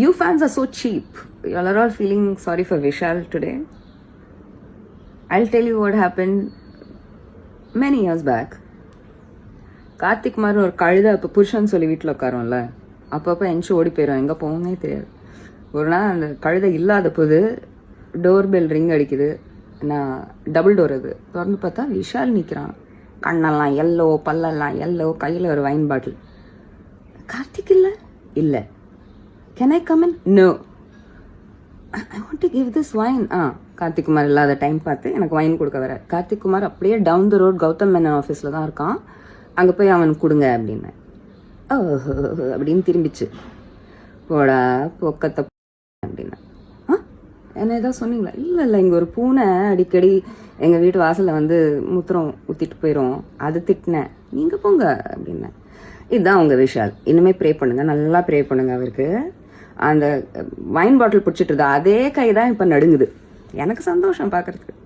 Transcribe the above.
You fans are so cheap. You all are all feeling sorry for Vishal today. I'll tell you what happened many years back. Karthik மாதிரி ஒரு கழுத இப்போ புருஷன் சொல்லி வீட்டில் உட்காரோம்ல. அப்பப்போ எஞ்சி ஓடி போயிடும் எங்கே போவோன்னே தெரியாது. ஒரு நாள் அந்த கழுதை இல்லாத போது டோர் பெல் ரிங் அடிக்குது. நான் டபுள் டோர் அது. திறந்து பார்த்தா விஷால் நிற்கிறான் கண்ணெல்லாம் எல்லோ பல்லெல்லாம் எல்லோ கையில் ஒரு வைன் பாட்டில் கார்த்திக் இல்லை? இல்லை. Can I come in no I want to give this wine ah Karthik Kumar இல்லாத டைம் பார்த்து எனக்கு வைன் கொடுக்க வர கார்த்திக் குமார் அப்படியே down the road Gautham Menon ஆஃபீஸில் தான் இருக்கான். அங்கே போய் அவன் கொடுங்க அப்படின்னு ஓஹோ அப்படின்னு திரும்பிச்சு. போடா பொக்கத்தை அப்படின்னு ஆ என்ன ஏதோ சொன்னீங்களா? இல்லை இல்லை இங்கே ஒரு பூனை அடிக்கடி எங்கள் வீட்டு வாசலில் வந்து முத்திரம் ஊற்றிட்டு போயிடும் அது திட்டினேன். நீங்கள் போங்க அப்படின்னேன் இதுதான் உங்கள் விஷால். இனிமேல் ப்ரே பண்ணுங்கள் நல்லா ப்ரே பண்ணுங்கள் அவருக்கு. அந்த வைன் பாட்டில் பிடிச்சிட்டு இருந்தா அதே கை தான் இப்போ நடுங்குது. எனக்கு சந்தோஷம் பார்க்கறதுக்கு